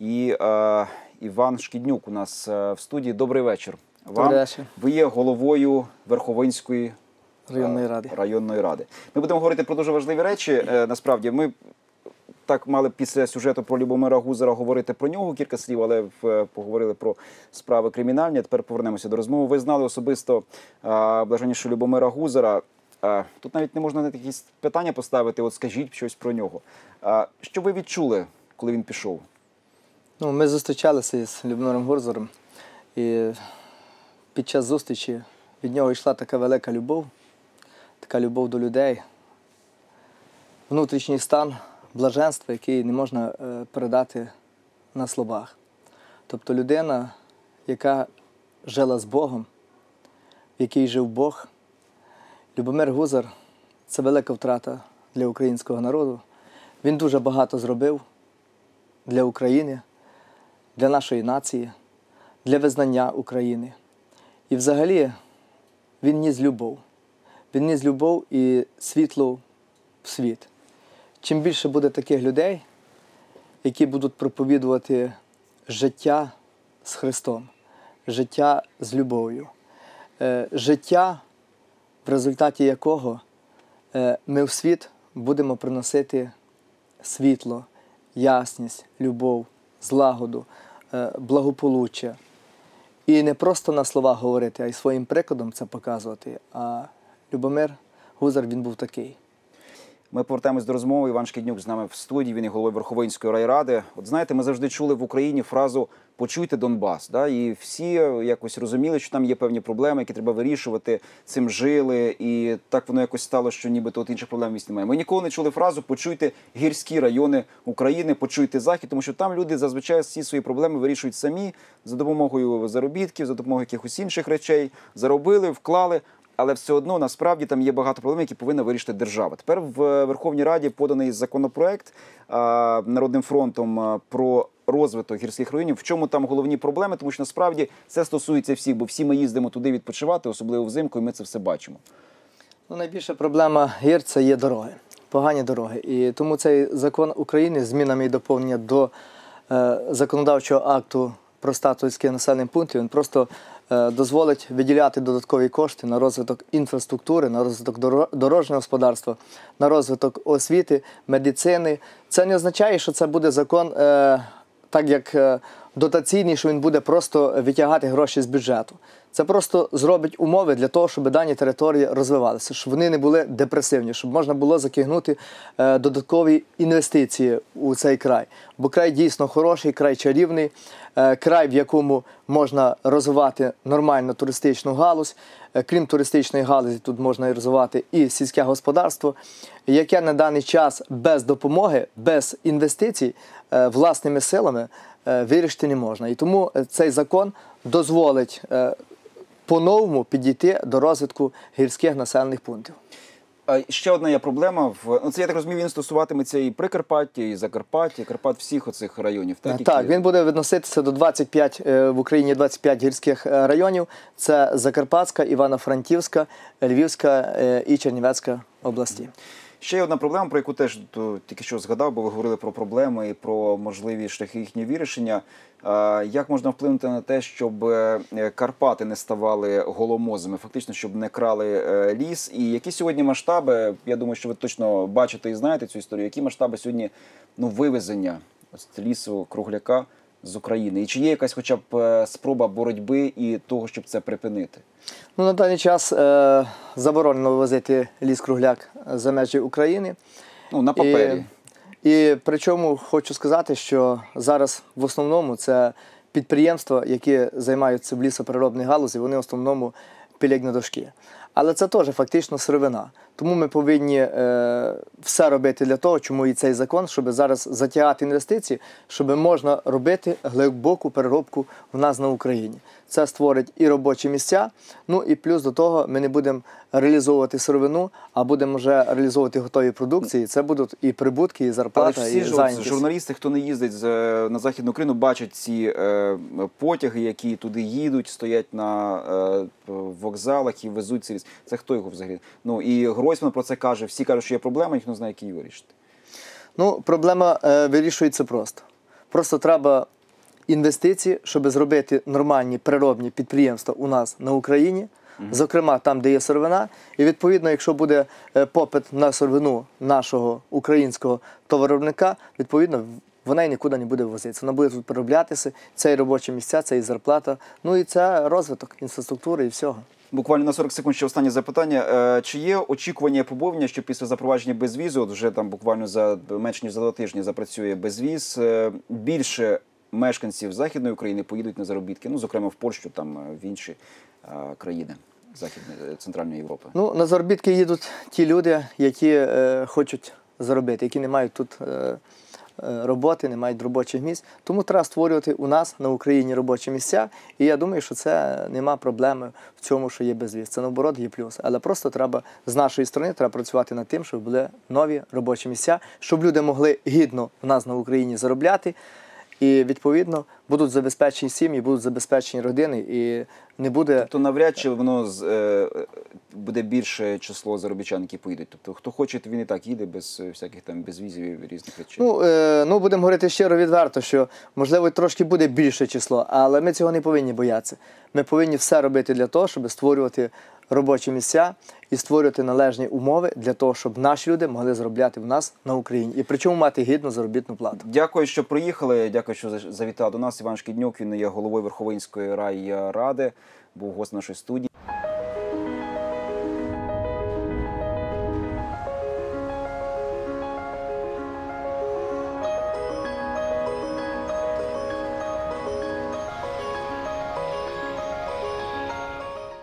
І е, Іван Шкіднюк у нас е, в студії. Добрий вечір. Вам Добрий вечір. ви є головою Верховинської Районної е, ради. районної ради. Ми будемо говорити про дуже важливі речі. Е, Насправді, ми так мали після сюжету про Любомира Гузера говорити про нього кілька слів, але е, поговорили про справи кримінальні. Тепер повернемося до розмови. Ви знали особисто е, блаженнішого Любомира Гузера. Тут навіть не можна якісь питання поставити. От скажіть щось про нього. Що ви відчули, коли він пішов? Ну, ми зустрічалися з Любомиром Гурзором, і під час зустрічі від нього йшла така велика любов, така любов до людей, внутрішній стан блаженства, який не можна е, передати на словах. Тобто людина, яка жила з Богом, в якій жив Бог. Любомир Гузар це велика втрата для українського народу. Він дуже багато зробив для України, для нашої нації, для визнання України. І взагалі він ніс любов. Він ніс любов і світло в світ. Чим більше буде таких людей, які будуть проповідувати життя з Христом, життя з любов'ю, е, життя, в результаті якого е, ми в світ будемо приносити світло, ясність, любов, злагоду, е, благополуччя. І не просто на словах говорити, а й своїм прикладом це показувати. А Любомир Гузар він був такий. Ми повертаємось до розмови. Іван Шкіднюк з нами в студії. Він є головою Верховинської райради. От знаєте, ми завжди чули в Україні фразу Почуйте Донбас. Да? І всі якось розуміли, що там є певні проблеми, які треба вирішувати. Цим жили, і так воно якось стало, що нібито от інших проблем місць немає. Ми ніколи не чули фразу Почуйте гірські райони України, почуйте захід, тому що там люди зазвичай всі свої проблеми вирішують самі за допомогою заробітків, за допомогою якихось інших речей. Заробили, вклали. Але все одно насправді там є багато проблем, які повинна вирішити держава. Тепер в Верховній Раді поданий законопроект а, Народним фронтом а, про розвиток гірських районів. В чому там головні проблеми? Тому що насправді це стосується всіх, бо всі ми їздимо туди відпочивати, особливо взимку, і ми це все бачимо. Ну, найбільша проблема гір це є дороги, погані дороги. І тому цей закон України змінами і доповнення до е, законодавчого акту про статус населених пунктів він просто е, дозволить виділяти додаткові кошти на розвиток інфраструктури, на розвиток доро- дорожнього господарства, на розвиток освіти, медицини. Це не означає, що це буде закон. Е, так як е, дотаційний, що він буде просто витягати гроші з бюджету. Це просто зробить умови для того, щоб дані території розвивалися, щоб вони не були депресивні, щоб можна було закигнути е, додаткові інвестиції у цей край. Бо край дійсно хороший, край чарівний, е, край, в якому можна розвивати нормально туристичну галузь. Е, Крім туристичної галузі, тут можна розвивати і сільське господарство, яке на даний час без допомоги, без інвестицій, власними силами вирішити не можна. І тому цей закон дозволить по-новому підійти до розвитку гірських населених пунктів. Ще одна є проблема в ну, це я так розумію, він стосуватиметься і Прикарпаття, і Закарпаття, і Карпат всіх оцих районів. Так, Так, які- він буде відноситися до 25 е, в Україні 25 гірських е, районів. Це Закарпатська, Івано-Франківська, Львівська е, і Чернівецька області. Ще є одна проблема, про яку теж то, тільки що згадав, бо ви говорили про проблеми і про можливі шляхи їхнього вирішення. А, Як можна вплинути на те, щоб е, Карпати не ставали голомозами, фактично, щоб не крали е, ліс? І які сьогодні масштаби? Я думаю, що ви точно бачите і знаєте цю історію. Які масштаби сьогодні ну, вивезення ось лісу кругляка з України? І чи є якась, хоча б е, спроба боротьби і того, щоб це припинити? Ну, на даний час е, заборонено вивозити ліс-кругляк за межі України. Ну на папері. І, і причому хочу сказати, що зараз в основному це підприємства, які займаються в лісопереробній галузі, вони в основному пілять на дошки. Але це теж фактично сировина. Тому ми повинні е, все робити для того, чому і цей закон, щоб зараз затягати інвестиції, щоб можна робити глибоку переробку в нас на Україні. Це створить і робочі місця. Ну і плюс до того ми не будемо реалізовувати сировину, а будемо вже реалізовувати готові продукції. Це будуть і прибутки, і Але зарплата, ж всі і зайнятість. журналісти, хто не їздить з, е, на Західну Україну, бачать ці е, потяги, які туди їдуть, стоять на е, вокзалах і везуть ці. Це хто його взагалі? Ну і Гройсман про це каже. Всі кажуть, що є проблема, ніхто не знає, як її вирішити. Ну, проблема е, вирішується просто. Просто треба інвестиції, щоб зробити нормальні природні підприємства у нас на Україні, зокрема там, де є сировина. І відповідно, якщо буде е, попит на сировину нашого українського товаровиробника, відповідно. Вона і нікуди не буде возитися. Вона буде тут перероблятися. Це і робочі місця, це і зарплата. Ну і це розвиток інфраструктури і всього. Буквально на 40 секунд ще останнє запитання. Е, Чи є очікування і що після запровадження безвізу, от вже там буквально за менш ніж за два тижні запрацює безвіз, е, більше мешканців Західної України поїдуть на заробітки, ну зокрема в Польщу, там е, в інші країни Західної Центральної Європи. Ну, на заробітки їдуть ті люди, які е, хочуть заробити, які не мають тут е, роботи, не мають робочих місць. Тому треба створювати у нас на Україні робочі місця. І я думаю, що це нема проблеми в цьому, що є безвіз. Це наоборот є плюс. Але просто треба з нашої сторони треба працювати над тим, щоб були нові робочі місця, щоб люди могли гідно в нас на Україні заробляти. І відповідно будуть забезпечені сім'ї, будуть забезпечені родини, і не буде То навряд чи воно з, е, е, буде більше число заробітчан, які поїдуть. Тобто, хто хоче, то він і так їде без е, всяких там безвізів і різних речей. Ну, е, ну будемо говорити щиро відверто, що можливо трошки буде більше число, але ми цього не повинні боятися. Ми повинні все робити для того, щоб створювати робочі місця і створювати належні умови для того, щоб наші люди могли заробляти в нас на Україні і причому мати гідну заробітну плату. Дякую, що приїхали. Дякую, що за- завітав до нас. Іван Шкіднюк. Він є головою Верховинської райради, був гость нашої студії.